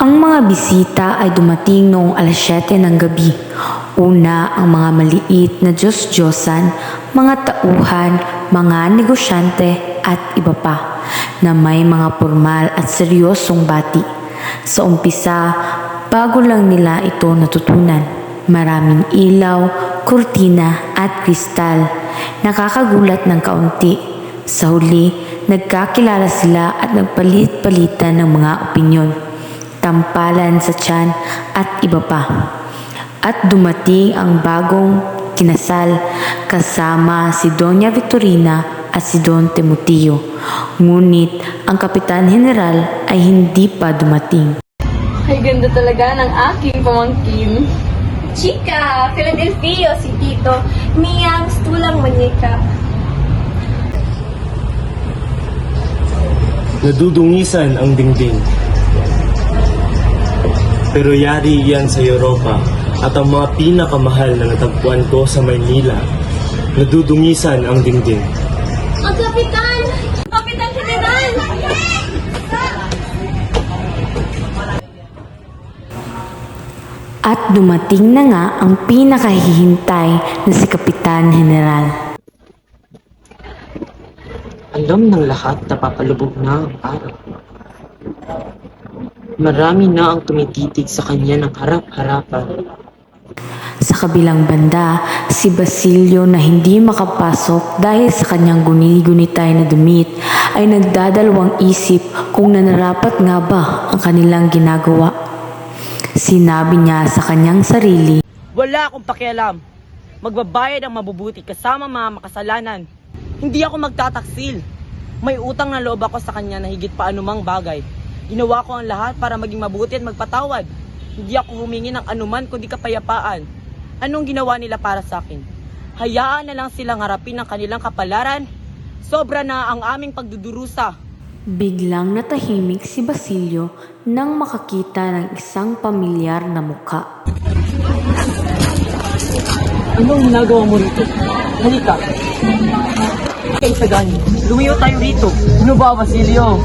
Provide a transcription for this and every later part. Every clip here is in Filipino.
Ang mga bisita ay dumating noong alas 7 ng gabi. Una ang mga maliit na Diyos-Diyosan, mga tauhan, mga negosyante at iba pa na may mga formal at seryosong bati. Sa umpisa, bago lang nila ito natutunan. Maraming ilaw, kurtina at kristal. Nakakagulat ng kaunti. Sa huli, nagkakilala sila at nagpalit-palitan ng mga opinyon tampalan sa tiyan at iba pa. At dumating ang bagong kinasal kasama si Doña Victorina at si Don Timoteo. Ngunit ang Kapitan General ay hindi pa dumating. Ay, ganda talaga ng aking pamangkin. Chika, Philadelphia, si Tito, Miyang Stulang Manika. Nadudungisan ang dingding. Pero yari yan sa Europa at ang mga pinakamahal na natagpuan ko sa Maynila. Nadudungisan ang dingding. Ang Kapitan! Kapitan General! At dumating na nga ang pinakahihintay na si Kapitan General. Alam ng lahat na papalubog na ang araw. Marami na ang tumititig sa kanya ng harap-harapan. Sa kabilang banda, si Basilio na hindi makapasok dahil sa kanyang guni-gunitay na damit ay nagdadalawang isip kung nanarapat nga ba ang kanilang ginagawa. Sinabi niya sa kanyang sarili, Wala akong pakialam. Magbabayad ang mabubuti kasama mga makasalanan. Hindi ako magtataksil. May utang na loob ako sa kanya na higit pa anumang bagay. Ginawa ko ang lahat para maging mabuti at magpatawad. Hindi ako humingi ng anuman kundi kapayapaan. Anong ginawa nila para sa akin? Hayaan na lang silang harapin ang kanilang kapalaran. Sobra na ang aming pagdudurusa. biglang natahimik si Basilio nang makakita ng isang pamilyar na muka. Anong ginagawa mo rito? Halika. Kay Sagani, lumayo tayo rito. Ano ba, Basilio?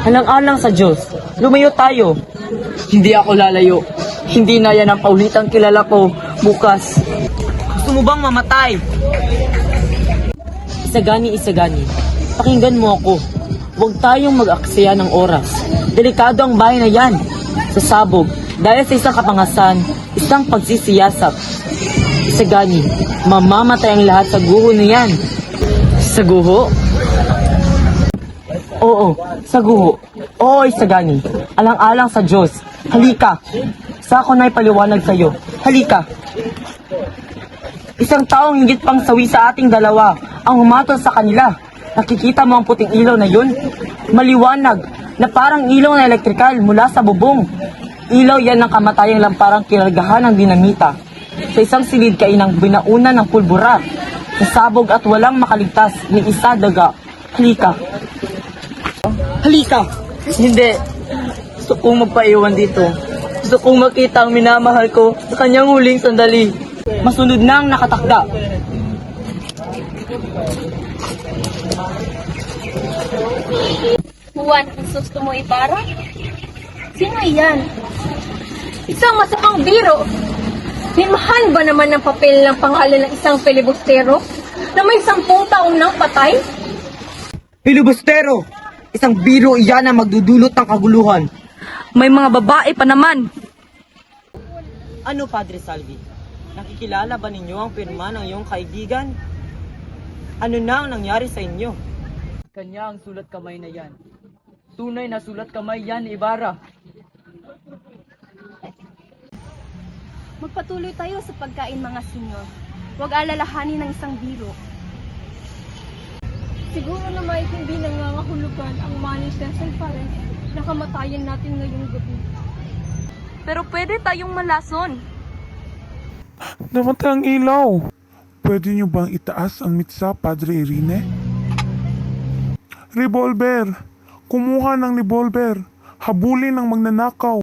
Alang-alang sa Diyos, lumayo tayo. Hindi ako lalayo. Hindi na yan ang paulitang kilala ko bukas. Gusto mo bang mamatay? Isagani, Isagani, pakinggan mo ako. Huwag tayong mag-aksaya ng oras. Delikado ang bahay na yan. Sa sabog, dahil sa isang kapangasan, isang pagsisiyasap. Isagani, mamamatay ang lahat sa guho na yan. Sa guho? Oo, sa guho. Oo, Isagani. Alang-alang sa Diyos. Halika. Sa ako na ipaliwanag sa'yo. Halika. Isang taong higit pang sawi sa ating dalawa ang humatol sa kanila. Nakikita mo ang puting ilaw na yun? Maliwanag na parang ilaw na elektrikal mula sa bubong. Ilaw yan ng kamatayang lamparang kinargahan ng dinamita. Sa isang silid kainang binauna ng pulbura. Nasabog at walang makaligtas ni isa daga. Halika. Halika! Hindi. Gusto kong magpaiwan dito. Gusto kong makita ang minamahal ko sa kanyang huling sandali. Masunod na ang nakatakda. Juan, ang susto mo Ibarra? Sino iyan? Isang masakang biro. Minmahan ba naman ng papel ng pangalan ng isang filibustero na may sampung taong nang patay? Pilibustero! Isang biro iyan ang magdudulot ng kaguluhan. May mga babae pa naman. Ano, Padre Salvi? Nakikilala ba ninyo ang pirma ng iyong kaibigan? Ano na ang nangyari sa inyo? Kanya ang sulat kamay na yan. Tunay na sulat kamay yan Ibarra. Magpatuloy tayo sa pagkain mga senyor. Huwag alalahanin ng isang biro. Siguro na may hindi nangangahulugan ang manis ng San Pares na kamatayan natin ngayong gabi. Pero pwede tayong malason. Namatay ang ilaw. Pwede niyo bang itaas ang mitsa, Padre Irene? Revolver. Kumuha ng revolver. Habulin ang magnanakaw.